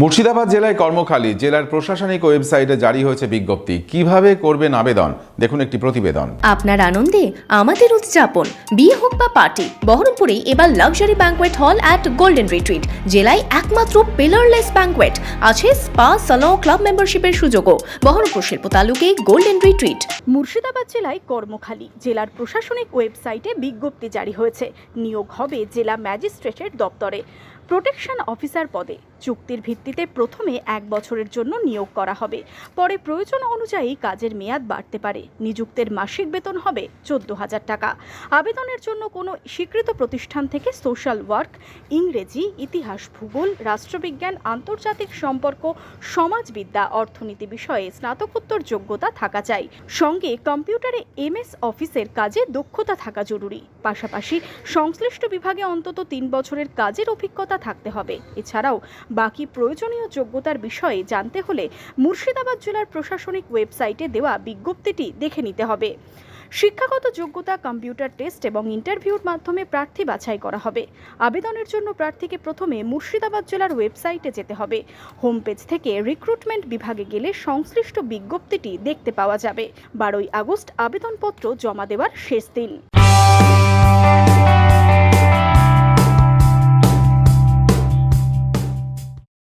মুর্শিদাবাদ জেলায় কর্মখালী জেলার প্রশাসনিক ওয়েবসাইটে জারি হয়েছে বিজ্ঞপ্তি। কীভাবে করবেন আবেদন? দেখুন একটি প্রতিবেদন। আপনার আনন্দে আমাদের উদযাপন। বিয়ে হোক বা পার্টি বহরমপুরে এবার luxury banquet hall at golden retreat জেলায় একমাত্র পিলারলেস ব্যাঙ্কোয়েট আছে স্পা সালন ক্লাব মেম্বারশিপের সুযোগও। বহরমপুর শিল্প তালুকে গোল্ডেন রিট্রিট মুর্শিদাবাদ জেলায় কর্মখালী জেলার প্রশাসনিক ওয়েবসাইটে বিজ্ঞপ্তি জারি হয়েছে। নিয়োগ হবে জেলা ম্যাজিস্ট্রেটের দপ্তরে। প্রোটেকশন অফিসার পদে। চুক্তির ভিত্তিতে প্রথমে এক বছরের জন্য নিয়োগ করা হবে। পরে প্রয়োজন অনুযায়ী কাজের মেয়াদ বাড়তে পারে। নিযুক্তের মাসিক বেতন হবে চোদ্দ হাজার টাকা। আবেদনের জন্য কোনো স্বীকৃত প্রতিষ্ঠান থেকে সোশ্যাল ওয়ার্ক, ইংরেজি, ইতিহাস, ভূগোল, রাষ্ট্রবিজ্ঞান, আন্তর্জাতিক সম্পর্ক, সমাজবিদ্যা, অর্থনীতি বিষয়ে স্নাতকোত্তর যোগ্যতা থাকা চাই। সঙ্গে কম্পিউটারে এমএস অফিসের কাজে দক্ষতা থাকা জরুরি। পাশাপাশি সংশ্লিষ্ট বিভাগে অন্তত তিন বছরের কাজের অভিজ্ঞতা থাকতে হবে। এছাড়াও বাকি প্রয়োজনীয় যোগ্যতার বিষয়ে জানতে হলে মুর্শিদাবাদ জেলার প্রশাসনিক ওয়েবসাইটে দেওয়া বিজ্ঞপ্তিটি দেখে নিতে হবে। শিক্ষাগত যোগ্যতা, কম্পিউটার টেস্ট এবং ইন্টারভিউর মাধ্যমে প্রার্থী বাছাই করা হবে। আবেদনের জন্য প্রার্থীকে প্রথমে মুর্শিদাবাদ জেলার ওয়েবসাইটে যেতে হবে। হোম পেজ থেকে রিক্রুটমেন্ট বিভাগে গেলে সংশ্লিষ্ট বিজ্ঞপ্তিটি দেখতে পাওয়া যাবে। বারোই আগস্ট আবেদনপত্র জমা দেওয়ার শেষ দিন।